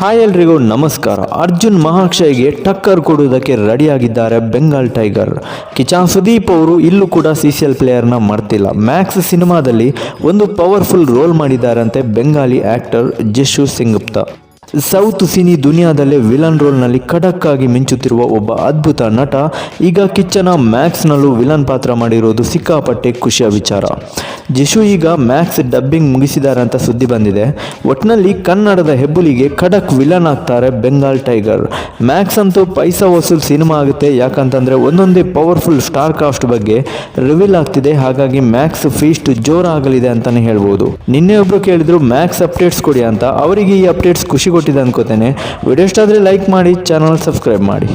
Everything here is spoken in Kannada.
ಹಾಯ್ ಎಲ್ರಿಗೂ ನಮಸ್ಕಾರ. ಅರ್ಜುನ್ ಮಹಾಕ್ಷಯ್ಗೆ ಟಕ್ಕರ್ ಕೊಡುವುದಕ್ಕೆ ರೆಡಿಯಾಗಿದ್ದಾರೆ ಬೆಂಗಾಲ್ ಟೈಗರ್. ಕಿಚಾನ್ ಸುದೀಪ್ ಅವರು ಇಲ್ಲೂ ಕೂಡ ಸಿ ಸಿ ಎಲ್ ಪ್ಲೇಯರ್ನ ಮಾಡ್ತಿಲ್ಲ ಮ್ಯಾಕ್ಸ್ ಸಿನಿಮಾದಲ್ಲಿ ಒಂದು powerful role ಮಾಡಿದ್ದಾರಂತೆ Bengali actor Jishu Sengupta. South cine ದುನಿಯಾದಲ್ಲೇ villain ರೋಲ್ನಲ್ಲಿ ಖಡಕ್ ಆಗಿ ಮಿಂಚುತ್ತಿರುವ ಒಬ್ಬ ಅದ್ಭುತ ನಟ, ಈಗ ಕಿಚ್ಚನ ಮ್ಯಾಕ್ಸ್ನಲ್ಲೂ ವಿಲನ್ ಪಾತ್ರ ಮಾಡಿರೋದು ಸಿಕ್ಕಾಪಟ್ಟೆ ಖುಷಿಯ ವಿಚಾರ. ಜಿಶು ಈಗ ಮ್ಯಾಕ್ಸ್ ಡಬ್ಬಿಂಗ್ ಮುಗಿಸಿದ್ದಾರೆ ಅಂತ ಸುದ್ದಿ ಬಂದಿದೆ. ಒಟ್ನಲ್ಲಿ ಕನ್ನಡದ ಹೆಬ್ಬುಲಿಗೆ ಖಡಕ್ ವಿಲನ್ ಆಗ್ತಾರೆ ಬೆಂಗಾಲ್ ಟೈಗರ್. ಮ್ಯಾಕ್ಸ್ ಅಂತೂ ಪೈಸಾ ವಸೂಲ್ ಸಿನಿಮಾ ಆಗುತ್ತೆ, ಯಾಕಂತಂದ್ರೆ ಒಂದೊಂದೇ ಪವರ್ಫುಲ್ ಸ್ಟಾರ್ ಕಾಸ್ಟ್ ಬಗ್ಗೆ ರಿವೀಲ್ ಆಗ್ತಿದೆ, ಹಾಗಾಗಿ ಮ್ಯಾಕ್ಸ್ ಫೀಸ್ಟ್ ಜೋರಾಗಲಿದೆ ಅಂತಾನೆ ಹೇಳ್ಬೋದು. ನಿನ್ನೆ ಒಬ್ರು ಕೇಳಿದ್ರು, ಮ್ಯಾಕ್ಸ್ ಅಪ್ಡೇಟ್ಸ್ ಕೊಡಿ ಅಂತ. ಅವರಿಗೆ ಈ ಅಪ್ಡೇಟ್ಸ್ ಖುಷಿ ಕೊಟ್ಟಿದೆ ಅನ್ಕೋತೇನೆ. ವಿಡಿಯೋ ಇಷ್ಟ ಆದರೆ ಲೈಕ್ ಮಾಡಿ ಚಾನಲ್ ಸಬ್ಸ್ಕ್ರೈಬ್ ಮಾಡಿ.